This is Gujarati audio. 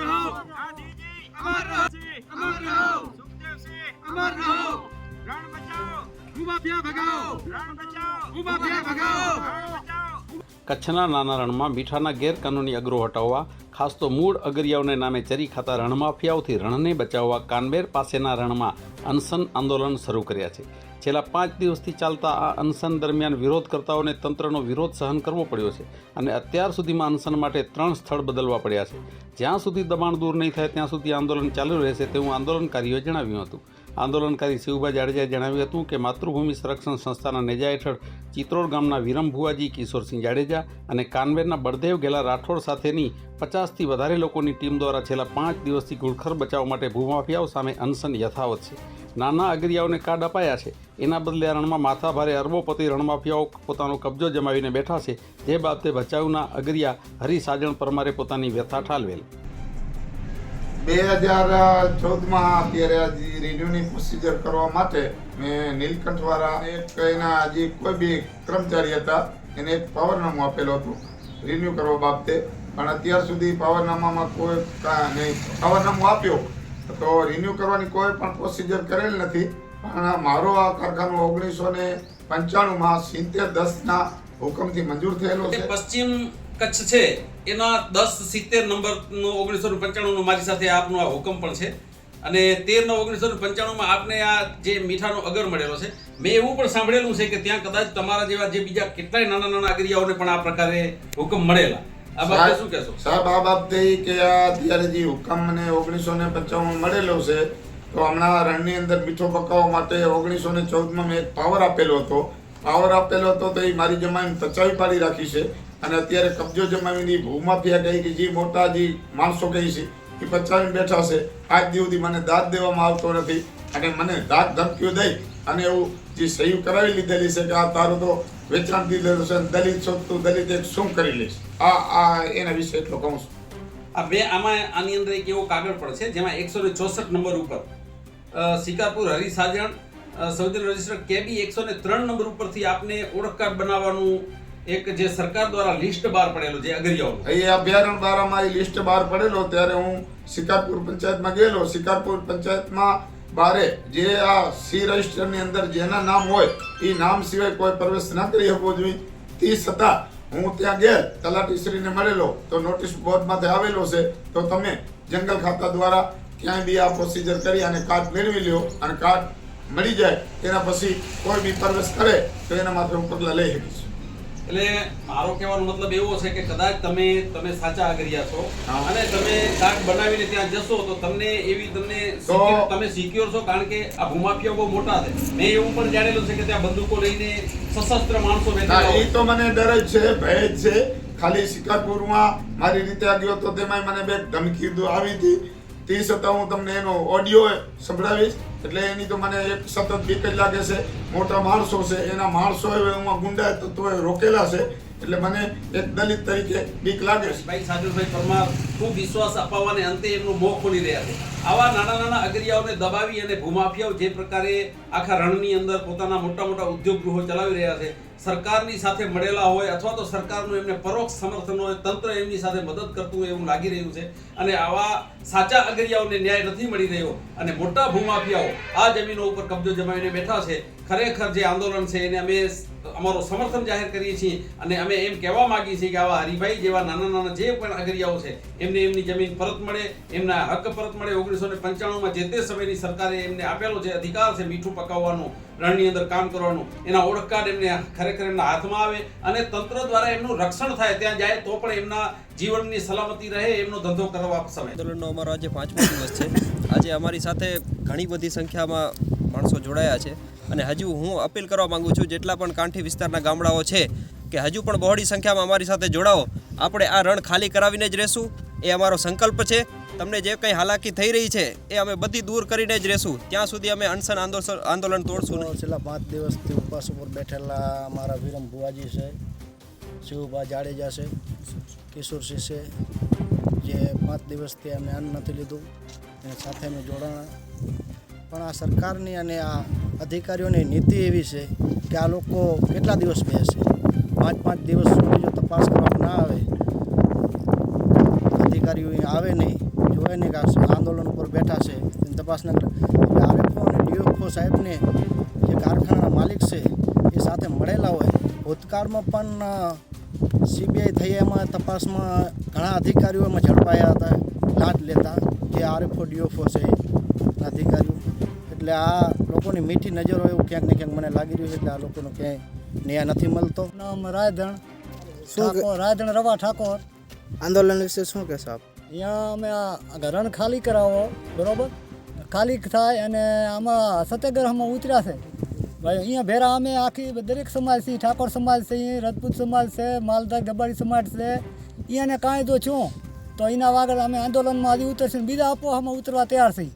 રહો ગાંધીજી અમર રહો. અમર રહો. સુખદેવસિંહ અમર રહો. રણ બચાવો. ભૂમાફિયા ભગાવો રણ ભગાવો રણ બચાવો કચ્છના નાના રણમાં મીઠાના ગેરકાનૂની અગરો હટાવવા, ખાસ તો મૂળ અગરિયાઓને નામે ચરી ખાતા રણમાફિયાઓથી રણને બચાવવા કાનબેર પાસેના રણમાં અનશન આંદોલન શરૂ કર્યા છે. છેલ્લા પાંચ દિવસથી ચાલતા આ અનશન દરમિયાન વિરોધકર્તાઓને તંત્રનો વિરોધ સહન કરવો પડ્યો છે અને અત્યાર સુધીમાં અનશન માટે ત્રણ સ્થળ બદલવા પડ્યા છે. જ્યાં સુધી દબાણ દૂર નહીં થાય, ત્યાં સુધી આંદોલન ચાલુ રહેશે તેવું આંદોલનકારીઓએ જણાવ્યું હતું. આંદોલનકારી શિવભાઈ જાડેજાએ જણાવ્યું હતું કે માતૃભૂમિ સંરક્ષણ સંસ્થાના નેજા હેઠળ ચિત્રોડ ગામના વિરમભુવાજી કિશોરસિંહ જાડેજા અને કાનવેરના બળદેવ ગેલા રાઠોડ સાથેની પચાસથી વધારે લોકોની ટીમ દ્વારા છેલ્લા પાંચ દિવસથી ઘુડખર બચાવ માટે ભૂમાફિયાઓ સામે અનશન યથાવત છે. નાના અગરિયાઓને કાર્ડ અપાયા છે. એના બદલે રણમાં માથાભારે અરબોપતિ રણમાફિયાઓ પોતાનો કબજો જમાવીને બેઠા છે. જે બાબતે ભચાઉના અગરિયા હરી સાજણ પરમારે પોતાની વ્યથા ઠાલવેલ. બે હજાર ચૌદમાં અત્યારે રેડિયોની પ્રોસિજર કરવા માટે મેં નીલકંઠવાળા એક એના હજી કોઈ બી કર્મચારી હતા એને એક પાવરનામું આપેલું હતું રિન્યુ કરવા બાબતે. પણ અત્યાર સુધી પાવરનામામાં કોઈ નહીં પાવરનામું આપ્યો. તો રિન્યુ કરવાની કોઈ પણ પ્રોસિજર કરેલ નથી. પણ મારો આ કારખાનું ઓગણીસો ને પંચાણુંમાં સિત્તેર દસના હુકમથી મંજૂર થયેલો છે. પશ્ચિમ કચ્છ છે એના દસ સિત્તેર નંબરનો ઓગણીસો પંચાણુંનો મારી સાથે આપનો આ હુકમ પણ છે. અને તેર નવ ઓગણીસો પંચાણુંમાં આપને આ જે મીઠાનો અગર મળેલો છે મેં એવું પણ સાંભળેલું છે કે ત્યાં કદાચ તમારા જેવા જે બીજા કેટલાય નાના નાના અગરિયાઓને પણ આ પ્રકારે હુકમ મળેલા. આ બાબતે શું કહેશો? સાહેબ આ બાબતે કે આ અત્યારે જે હુકમ મને ઓગણીસો ને મળેલો છે તો હમણાં રણની અંદર મીઠો પકાવવા માટે ઓગણીસો ને ચૌદમાં મેં એક પાવર આપેલો હતો. પાવર આપેલો હતો તો એ મારી જમીન પચાવી પાડી રાખી છે. અને અત્યારે કબજો જમાવીની ભૂમાફિયા કહી કે જે મોટા જે માણસો કહી છે, એ પચાવીને બેઠા છે. આજ દિવસથી મને દાદ દેવામાં આવતો નથી. અને મને દાદ ધમકીઓ દઈ અને એવું જે સહી કરાવી લીધેલી છે કે આ તારું તો વેચાણ દીધેલું છે દલિત છો, તું દલિત એક શું કરી લઈશ? આ આ એના વિશે એટલો કહું છું. બે આમાં આની અંદર એક એવો કાગળ પણ છે, જેમાં એકસો ને ચોસઠ નંબર ઉપર સિકાપુર હરિસાજણ સૌથી રજિસ્ટર કેબી એકસો ને ત્રણ નંબર ઉપરથી આપને ઓળખ બનાવવાનું એક જે સરકાર દ્વારા લિસ્ટ બહાર પડેલું છે, અગરિયાઓનું. એ અભયારણ્ય દ્વારા લિસ્ટ બહાર પડેલો, ત્યારે હું શિકારપુર પંચાયતમાં ગયેલો. શિકારપુર પંચાયતમાં બારે જે આ સી રજિસ્ટરની અંદર જેના નામ હોય, એ નામ સિવાય કોઈ પ્રવેશ ન કરી શકવો જોઈએ. તે છતાં હું ત્યાં ગયેલ તલાટીશ્રીને મળેલો, તો નોટિસ બોર્ડમાંથી આવેલો છે. તો તમે જંગલ ખાતા દ્વારા ક્યાંય બી આ પ્રોસિજર કરી અને કાર્ડ મેળવી લ્યો અને કાર્ડ મળી જાય, તેના પછી કોઈ બી પ્રવેશ કરે, તો એના માટે હું પગલાં લઈ શકીશ. એટલે મારો કહેવાનો મતલબ એવો છે કે કદાચ તમે તમે સાચા આગરિયા છો. અને તમે કાર્ડ બનાવીને ત્યાં જશો તો તમને એવી તમને તમે સિક્યોર છો કારણ કે આ ભૂમાફિયા બહુ મોટા છે. મેં એવું પણ જાણેલું છે કે ત્યાં બંદૂકો લઈને સશસ્ત્ર માણસો એ તો મને ડર જ છે ભય છે. ખાલી શિકારપુરમાં મારી રીતે ગયો તો તેમાં મને બે ધમકી આવી હતી. તે છતાં હું તમને એનો ઓડિયો સંભળાવીશ. એટલે એની તો મને એક સતત બીક જ લાગે છે. મોટા માણસો છે. એના માણસો એમાં ગુંડા તત્વોએ રોકેલા છે. એટલે મને એક દલિત તરીકે બીક લાગે છે. ભાઈ સાજુભાઈ પરમાર ખૂબ વિશ્વાસ અપાવવાને અંતે એમનું મોં ખોલી રહ્યા છે. આવા નાના નાના અગરિયાઓને દબાવી અને ભૂમાફિયાઓ જે પ્રકારે આખા રણની અંદર પોતાના મોટા મોટા ઉદ્યોગ ગૃહો ચલાવી રહ્યા છે, સરકારની સાથે મળેલા હોય અથવા તો સરકારનું એમને પરોક્ષ સમર્થન હોય, તંત્ર એમની સાથે મદદ કરતું હોય એવું લાગી રહ્યું છે. અને આવા સાચા અગરિયાઓને ન્યાય નથી મળી રહ્યો. અને મોટા ભૂમાફિયાઓ આ જમીનો ઉપર કબજો જમાવીને બેઠા છે. ખરેખર જે આંદોલન છે એને અમે અમારું સમર્થન જાહેર કરીએ છીએ. અને અમે એમ કહેવા માંગીએ છીએ કે આવા હરિભાઈ જેવા નાના નાના જે પણ અગરિયાઓ છે એમને એમની જમીન પરત મળે, એમના હક પરત મળે, ઓગણીસો ને પંચાણુંમાં જે તે સમયની સરકારે એમને આપેલો જે અધિકાર છે, મીઠું પકાવવાનું, રણની અંદર કામ કરવાનું, એના ઓળખ કાર્ડ એમને ખરેખર એમના હાથમાં આવે અને તંત્ર દ્વારા એમનું રક્ષણ થાય, ત્યાં જાય તો પણ એમના જીવનની સલામતી રહે, એમનો ધંધો કરવા સમય. આંદોલનનો અમારો આજે પાંચમો દિવસ છે. આજે અમારી સાથે ઘણી બધી સંખ્યામાં માણસો જોડાયા છે અને હજુ હું અપીલ કરવા માંગુ છું, જેટલા પણ કાંઠી વિસ્તારના ગામડાઓ છે, કે હજુ પણ બહોળી સંખ્યામાં અમારી સાથે જોડાઓ. આપણે આ રણ ખાલી કરાવીને જ રહેશું. એ અમારો સંકલ્પ છે. તમને જે કંઈ હાલાકી થઈ રહી છે, એ અમે બધી દૂર કરીને જ રહેશું. ત્યાં સુધી અમે અનશન આંદોલન તોડશું છેલ્લા પાંચ દિવસથી ઉપવાસ ઉપર બેઠેલા અમારા વિરમ ભુવાજી છે, શિવભા જાડેજા છે કિશોરસિંહ છે, જે પાંચ દિવસથી અમે અન્ન નથી લીધું. એની સાથે અમે જોડાણા. પણ આ સરકારની અને આ અધિકારીઓની નીતિ એવી છે કે આ લોકો કેટલા દિવસ બેસે? પાંચ પાંચ દિવસ સુધી જો તપાસ કરવામાં ના આવે અધિકારીઓ અહીં આવે નહીં. આંદોલન તપાસ ન કરે એટલે આરએફઓ અને ડીએફઓ સાહેબને જે કારખાનાના માલિક છે એ સાથે મળેલા હોય. ભૂતકાળમાં પણ સીબીઆઈ થઈ એમાં તપાસમાં ઘણા અધિકારીઓ એમાં ઝડપાયા હતા. લાંચ લેતા જે આરએફઓ ડીએફઓ છે અધિકારીઓ. એટલે આ લોકોની મીઠી નજર હોય એવું ક્યાંક ને ક્યાંક મને લાગી રહ્યું છે એટલે આ લોકોનો ક્યાંય ન્યાય નથી મળતો. નામ રાયધણ શું રાયધણ રવા ઠાકોર. આંદોલન વિશે શું કહેશો આપ? અહીંયા અમે આ ઘરણ ખાલી કરાવો, બરોબર? ખાલી થાય અને આમાં સત્યાગ્રહમાં ઉતર્યા છે. ભાઈ, અહીંયા ભેરા અમે આખી દરેક સમાજ છે, ઠાકોર સમાજ છે, રજપૂત સમાજ છે, માલધાર ગબાડી સમાજ છે, અહીંયાને કાંઈ તો છું, તો એના વાગર અમે આંદોલનમાં હજી ઉતરશું બીજા અપોહામાં ઉતરવા તૈયાર છીએ.